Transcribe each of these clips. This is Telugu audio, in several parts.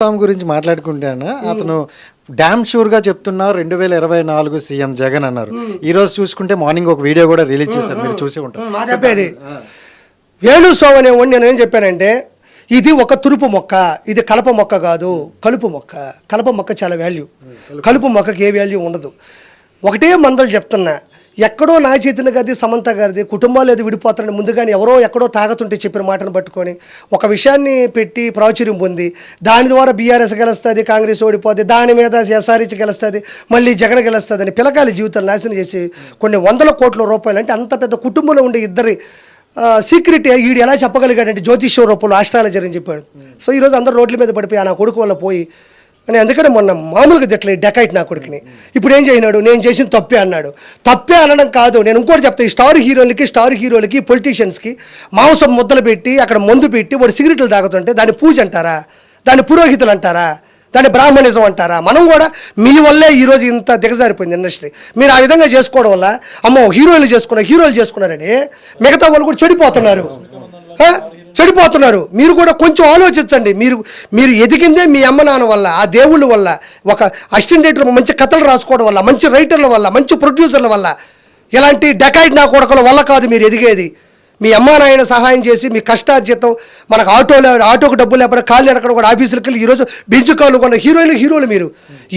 స్వామి గురించి మాట్లాడుకుంటాను? అతను డ్యామ్ షూర్గా చెప్తున్నా రెండు వేల ఇరవై నాలుగు సీఎం జగన్ అన్నారు. ఈ రోజు చూసుకుంటే మార్నింగ్ ఒక వీడియో కూడా రిలీజ్ చేశారు మీరు చూసి ఉంటారు. చెప్పేది. వేణు స్వామి అనేవాడిని నేను ఏం చెప్పానంటే ఇది ఒక తురుపు మొక్క ఇది కలప మొక్క కాదు కలుపు మొక్క. కలప మొక్క చాలా వాల్యూ కలుపు మొక్కకి ఏ వాల్యూ ఉండదు. ఒకటే మందలు చెప్తున్నా ఎక్కడో నా చైతన్య గారిది సమంత గారిది కుటుంబాలు ఏది విడిపోతారని ముందుగానే ఎవరో ఎక్కడో తాగతుంటే చెప్పిన మాటను పట్టుకొని ఒక విషయాన్ని పెట్టి ప్రాచుర్యం పొంది దాని ద్వారా బీఆర్ఎస్ గెలుస్తుంది కాంగ్రెస్ ఓడిపోద్ది దాని మీద ఎస్ఆర్హెచ్ గెలుస్తుంది మళ్ళీ జగన్ గెలుస్తుంది అని పిలకాలి జీవితాలు నాశనం చేసి కొన్ని వందల కోట్ల రూపాయలు అంటే అంత పెద్ద కుటుంబంలో ఉండే ఇద్దరి సీక్రెట్ ఈడు ఎలా చెప్పగలిగాడంటే జ్యోతిష్య రూపంలో ఆస్ట్రాలజర్ అని చెప్పాడు. సో ఈరోజు అందరూ రోడ్ల మీద పడిపోయి ఆ నా కొడుకు వల్ల పోయి అని అందుకని మొన్న మామూలుగా తిట్టలేదు డెకైట్ నా కొడుకుని. ఇప్పుడు ఏం చేసినాడు? నేను చేసిన తప్పే అన్నాడు. తప్పే అనడం కాదు. నేను ఇంకోటి చెప్తా ఈ స్టార్ హీరోలకి స్టార్ హీరోలకి పొలిటీషియన్స్కి మాంసం ముద్దలు పెట్టి అక్కడ మందు పెట్టి వాడు సిగరెట్లు తాగుతుంటే దాన్ని పూజ అంటారా? దాన్ని పురోహితులు అంటారా? దాన్ని బ్రాహ్మణిజం అంటారా? మనం కూడా మీ వల్లే ఈరోజు ఇంత దిగజారిపోయింది ఇండస్ట్రీ. మీరు ఆ విధంగా చేసుకోవడం వల్ల అమ్మో హీరోలు చేసుకున్నారు హీరోలు చేసుకున్నారని మిగతా వాళ్ళు కూడా చెడిపోతున్నారు. చెడిపోతున్నారు. మీరు కూడా కొంచెం ఆలోచించండి. మీరు మీరు ఎదిగిందే మీ అమ్మ నాన్న వల్ల ఆ దేవుళ్ళ వల్ల ఒక అసిస్టెంట్ రైటర్ మంచి కథలు రాసుకోవడం వల్ల మంచి రైటర్ల వల్ల మంచి ప్రొడ్యూసర్ల వల్ల ఇలాంటి డెకాయిడ్ నా కొడుకుల వల్ల కాదు మీరు ఎదిగేది. మీ అమ్మా నాయన సహాయం చేసి మీ కష్టార్జితం మనకు ఆటోలో ఆటోకు డబ్బులు లేకపోతే కాళ్ళు ఎక్కడ కూడా ఆఫీసులకు వెళ్ళి ఈరోజు బెంచ్ కాళ్ళు కొన్న హీరోయిన్లు హీరోలు మీరు.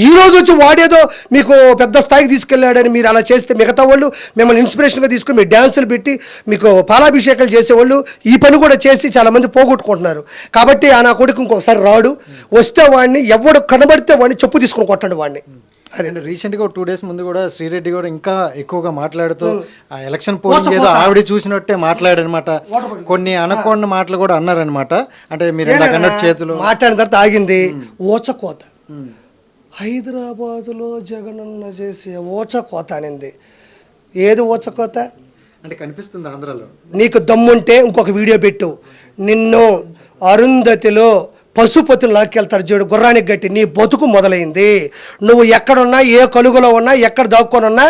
ఈరోజు వచ్చి వాడేదో మీకు పెద్ద స్థాయికి తీసుకెళ్ళాడని మీరు అలా చేస్తే మిగతా వాళ్ళు మిమ్మల్ని ఇన్స్పిరేషన్గా తీసుకుని మీ డ్యాన్సులు పెట్టి మీకు పాలాభిషేకాలు చేసేవాళ్ళు ఈ పని కూడా చేసి చాలామంది పోగొట్టుకుంటున్నారు. కాబట్టి ఆ నా కొడుకు ఇంకొకసారి రాడు. వస్తే వాడిని ఎవడు కనబడితే వాడిని చెప్పు తీసుకుని కొట్టండి వాడిని. అదే. రీసెంట్గా టూ డేస్ ముందు కూడా శ్రీరెడ్డి కూడా ఇంకా ఎక్కువగా మాట్లాడుతూ ఆ ఎలక్షన్ పోలింగ్ ఏదో ఆవిడ చూసినట్టే మాట్లాడనమాట. కొన్ని అనకూడని మాటలు కూడా అన్నారనమాట. అంటే మీరు ఇందాక అన్నట్టు చేతులు. మాట్లాడిన తర్వాత ఆగింది. ఓచకోత హైదరాబాదులో జగనన్న చేసే ఓచకోత అనింది. ఏది ఓచకోత అంటే కనిపిస్తుంది ఆంధ్రాలో. నీకు దమ్ముంటే ఇంకొక వీడియో పెట్టు. నిన్ను అరుంధతిలో పశుపతిని లాక్కెళ్తాడు చూడు గుర్రానికి గట్టి నీ బతుకు మొదలైంది. నువ్వు ఎక్కడున్నా ఏ కలుగులో ఉన్నా ఎక్కడ దాక్కొని ఉన్నా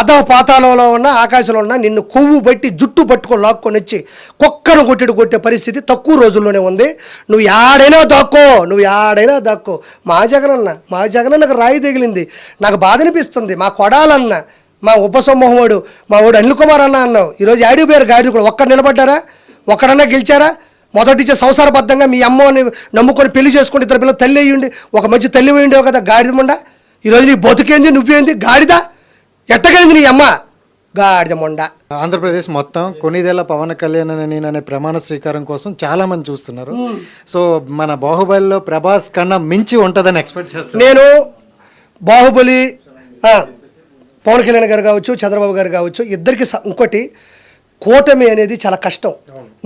అదో పాతాళంలో ఉన్నా ఆకాశంలో ఉన్నా నిన్ను కొవ్వు బట్టి జుట్టు పట్టుకొని లాక్కొని వచ్చి కుక్కను కొట్టెడు కొట్టే పరిస్థితి తక్కువ రోజుల్లోనే ఉంది. నువ్వు యాడైనా దాక్కో నువ్వు యాడైనా దాక్కో. మా జగనన్న మా జగనన్నకు రాయి తగిలింది. నాకు బాధ అనిపిస్తుంది మా కొడాలన్న మా ఉపసమూహముడు మా వాడు అనిల్ కుమార్ అన్న అన్నావు. ఈరోజు యాడి పేరు గాడిది కూడా ఒక్కడ నిలబడ్డారా? ఒక్కడన్నా గెలిచారా? మొదటి నుంచి సంసారబద్ధంగా మీ అమ్మని నమ్ముకొని పెళ్ళి చేసుకుని ఇద్దరు పిల్లలు తల్లి అయ్యుండి ఒక మంచి తల్లి ఉండేవు కదా గాడిద మొండ ఈరోజు నీ బతుకేంది నువ్వేంది గాడిద? ఎట్టగలింది నీ అమ్మ? గాడిద మొండ ఆంధ్రప్రదేశ్ మొత్తం కొనిదేళ్ళ పవన్ కళ్యాణ్ అని అనే ప్రమాణ స్వీకారం కోసం చాలా మంది చూస్తున్నారు సో మన బాహుబలిలో ప్రభాస్ కన్నా మించి ఉంటుందని ఎక్స్పెక్ట్ చేస్తున్నారు. నేను బాహుబలి పవన్ కళ్యాణ్ గారు కావచ్చు చంద్రబాబు గారు కావచ్చు ఇద్దరికి ఇంకోటి కూటమి అనేది చాలా కష్టం.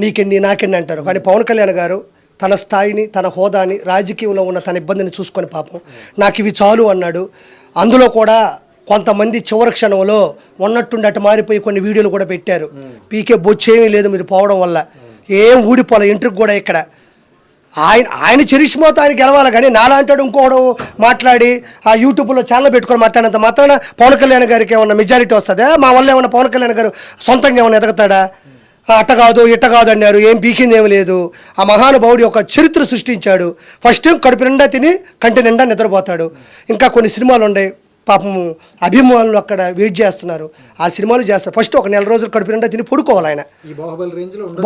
నీకెన్ని నాకెన్ని అంటారు. కానీ పవన్ కళ్యాణ్ గారు తన స్థాయిని తన హోదాని రాజకీయంలో ఉన్న తన ఇబ్బందిని చూసుకొని పాపం నాకు ఇవి చాలు అన్నాడు. అందులో కూడా కొంతమంది చివరి క్షణంలో ఉన్నట్టుండి అటు మారిపోయి కొన్ని వీడియోలు కూడా పెట్టారు. పీకే బొచ్చేమీ లేదు మీరు పోవడం వల్ల. ఏం ఊడిపోలే ఇంటికి కూడా ఇక్కడ. ఆయన ఆయన చరిష్మాతో ఆయన గెలవాలి కానీ నాలాంటాడు ఇంకోడు మాట్లాడి ఆ యూట్యూబ్లో ఛానల్ పెట్టుకొని మాట్లాడినంత మాత్రాన పవన్ కళ్యాణ్ గారికి ఏమన్నా మెజారిటీ వస్తుందా? మా వల్ల ఏమన్నా పవన్ కళ్యాణ్ గారు సొంతంగా ఏమైనా ఎదగతాడా? అట్ట కాదు ఇట్ట కాదు అన్నారు ఏం పీకింది ఏమి లేదు. ఆ మహానుభావుడు ఒక చరిత్ర సృష్టించాడు. ఫస్ట్ కడుపు నిండా తిని కంటి నిండా నిద్రపోతాడు. ఇంకా కొన్ని సినిమాలు ఉన్నాయి పాపం అభిమానులు అక్కడ వెయిట్ చేస్తున్నారు. ఆ సినిమాలు చేస్తారు. ఫస్ట్ ఒక నెల రోజులు కడుపు నిండా తిని పడుకోవాలి ఆయన.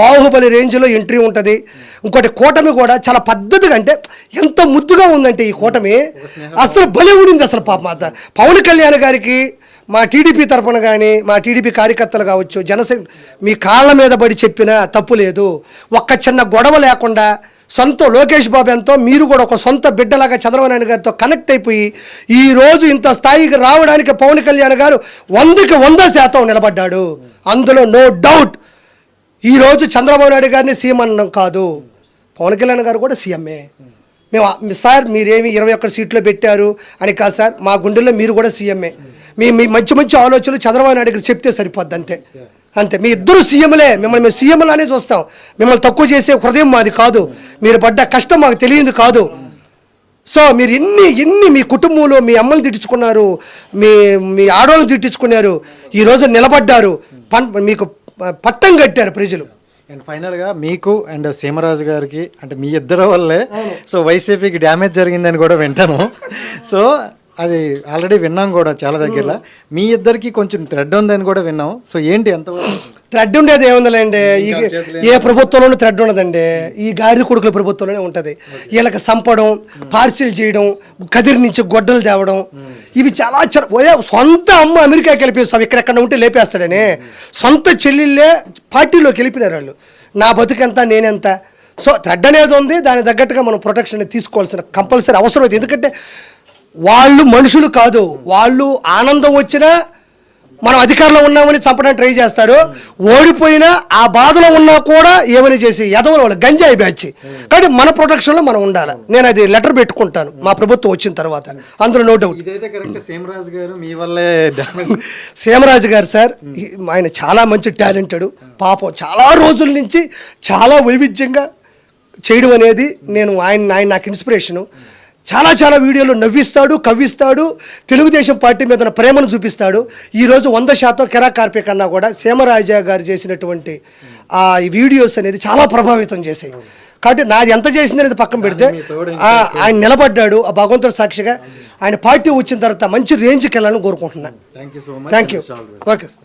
బాహుబలి రేంజ్లో ఎంట్రీ ఉంటుంది. ఇంకోటి కూటమి కూడా చాలా పద్ధతిగా అంటే ఎంత ముద్దుగా ఉందంటే ఈ కూటమి. అసలు భలే ఉండింది అసలు పాప. పవన్ కళ్యాణ్ గారికి మా టీడీపీ తరపున కానీ మా టీడీపీ కార్యకర్తలు కావచ్చు జనసేన మీ కాళ్ళ మీద పడి చెప్పినా తప్పు లేదు. ఒక్క చిన్న గొడవ లేకుండా సొంత లోకేష్ బాబు ఎంతో మీరు కూడా ఒక సొంత బిడ్డలాగా చంద్రబాబు నాయుడు గారితో కనెక్ట్ అయిపోయి ఈ రోజు ఇంత స్థాయికి రావడానికి పవన్ కళ్యాణ్ గారు వందకి వంద శాతం నిలబడ్డాడు. అందులో నో డౌట్ ఈరోజు చంద్రబాబు నాయుడు గారిని సీఎం అనడం కాదు. పవన్ కళ్యాణ్ గారు కూడా సీఎంఏ. మేము సార్ మీరేమి ఇరవై ఒక్క సీట్లో పెట్టారు అని కాదు సార్ మా గుండెల్లో మీరు కూడా సీఎంఏ. మీ మీ మంచి మంచి ఆలోచనలు చంద్రబాబు నాయుడు గారు చెప్తే సరిపోద్ది అంతే. అంతే. మీ ఇద్దరు సీఎంలే. మిమ్మల్ని మేము సీఎంలానే చూస్తాం. మిమ్మల్ని తక్కువ చేసే హృదయం మాది కాదు. మీరు పడ్డ కష్టం మాకు తెలియదు కాదు. సో మీరు ఎన్ని ఎన్ని మీ కుటుంబంలో మీ అమ్మని తిట్టించుకున్నారు మీ మీ ఆడవాళ్ళని తిట్టించుకున్నారు ఈరోజు నిలబడ్డారు. పన్ మీకు పట్టం కట్టారు ప్రజలు. అండ్ ఫైనల్గా మీకు అండ్ సీమరాజు గారికి అంటే మీ ఇద్దరు వల్లే సో వైసీపీకి డ్యామేజ్ జరిగిందని కూడా వింటాను సో అది ఆల్రెడీ విన్నాం కూడా చాలా దగ్గర మీ ఇద్దరికి కొంచెం థ్రెడ్ ఉందని కూడా విన్నాం. సో ఏంటి ఎంతవరకు థ్రెడ్ ఉండేది ఏముందండి ఈ ఏ ప్రభుత్వంలోనూ థ్రెడ్ ఉండదండి. ఈ గాడిద కొడుకుల ప్రభుత్వంలోనే ఉంటుంది. వీళ్ళకి సంపడం పార్సిల్ చేయడం కదిరి నుంచి గొడ్డలు తేవడం ఇవి చాలా సొంత అమ్మ అమెరికాకి వెళ్ళిపోయి ఇక్కడెక్కడ ఉంటే లేపేస్తాడని. సొంత చెల్లెళ్ళే పార్టీలోకి వెళ్ళిపోయినారు వాళ్ళు. నా బతుకెంత నేనెంత? సో థ్రెడ్ అనేది ఉంది. దాని తగ్గట్టుగా మనం ప్రొటెక్షన్ తీసుకోవాల్సిన కంపల్సరీ అవసరం ఉంది ఎందుకంటే వాళ్ళు మనుషులు కాదు. వాళ్ళు ఆనందం వచ్చినా మనం అధికారంలో ఉన్నామని చంపడానికి ట్రై చేస్తారు. ఓడిపోయినా ఆ బాధలో ఉన్నా కూడా ఏమని చేసి ఎదవల వాళ్ళు గంజాయి బ్యాచ్. కాబట్టి మన ప్రొటెక్షన్లో మనం ఉండాలి. నేను అది లెటర్ పెట్టుకుంటాను. మా ప్రభుత్వం వచ్చిన తర్వాత. అందులో నో డౌట్. సీమరాజు గారు మీ వల్లే డ్యామేజ్ సీమరాజు గారు సార్ ఆయన చాలా మంచి టాలెంటెడ్ పాపం చాలా రోజుల నుంచి చాలా వైవిధ్యంగా చేయడం అనేది నేను ఆయన ఆయన నాకు ఇన్స్పిరేషను. చాలా చాలా వీడియోలు నవ్విస్తాడు కవ్విస్తాడు తెలుగుదేశం పార్టీ మీద ఉన్న ప్రేమను చూపిస్తాడు. ఈరోజు వంద శాతం కెరా కార్పే కన్నా కూడా సీమరాజా గారు చేసినటువంటి ఆ వీడియోస్ అనేది చాలా ప్రభావితం చేశాయి. కాబట్టి నాది ఎంత చేసింది అనేది పక్కన పెడితే ఆయన నిలబడ్డాడు ఆ భగవంతుడు సాక్షిగా ఆయన పార్టీ వచ్చిన తర్వాత మంచి రేంజ్కి వెళ్ళాలని కోరుకుంటున్నాను థ్యాంక్ యూ ఓకే సార్